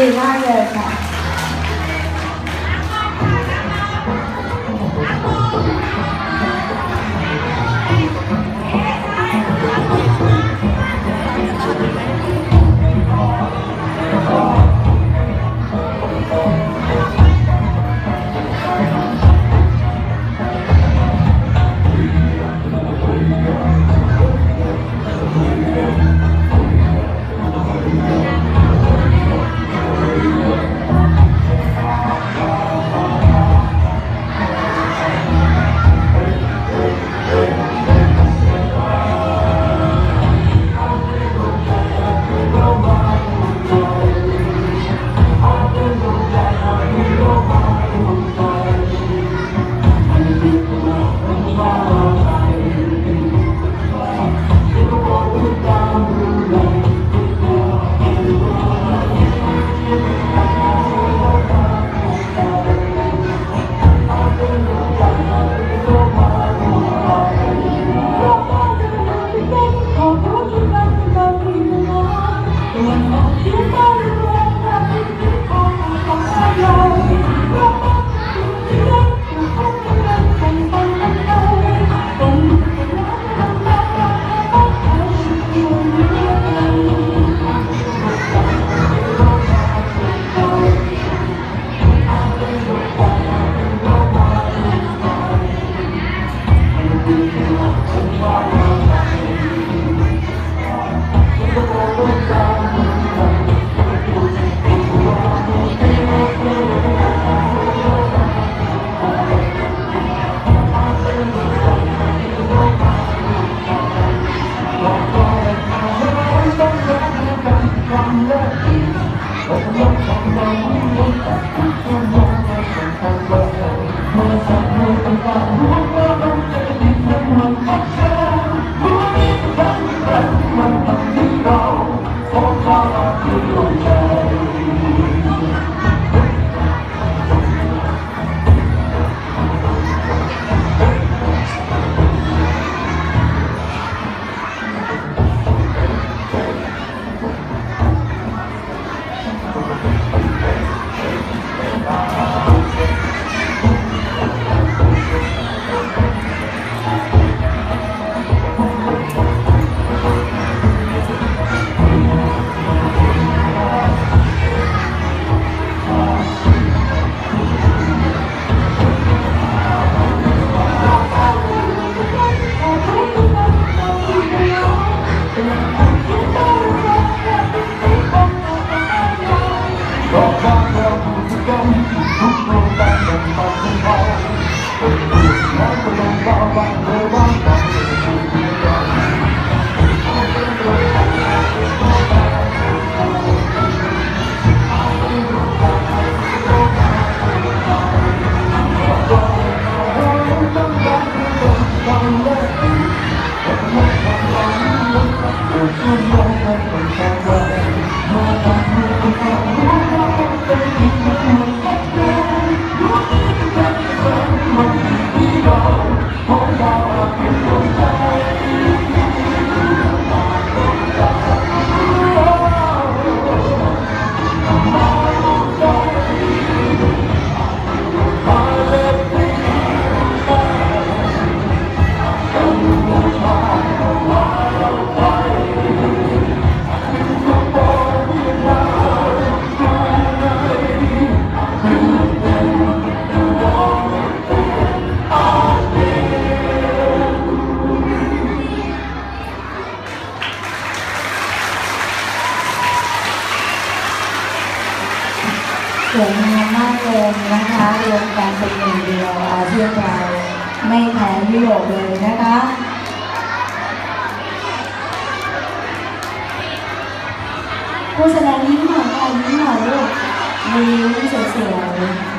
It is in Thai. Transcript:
对拉出来的ะ ส วยงามมากเลยนะคะรวมกันเป็นหนึ่งเดียวอาเซียนเราไม่แพ้ยุโรปเลยนะคะผู้แสดงยิ้มหน่อยยิ้มหน่อยลูกยิ้มสวยๆ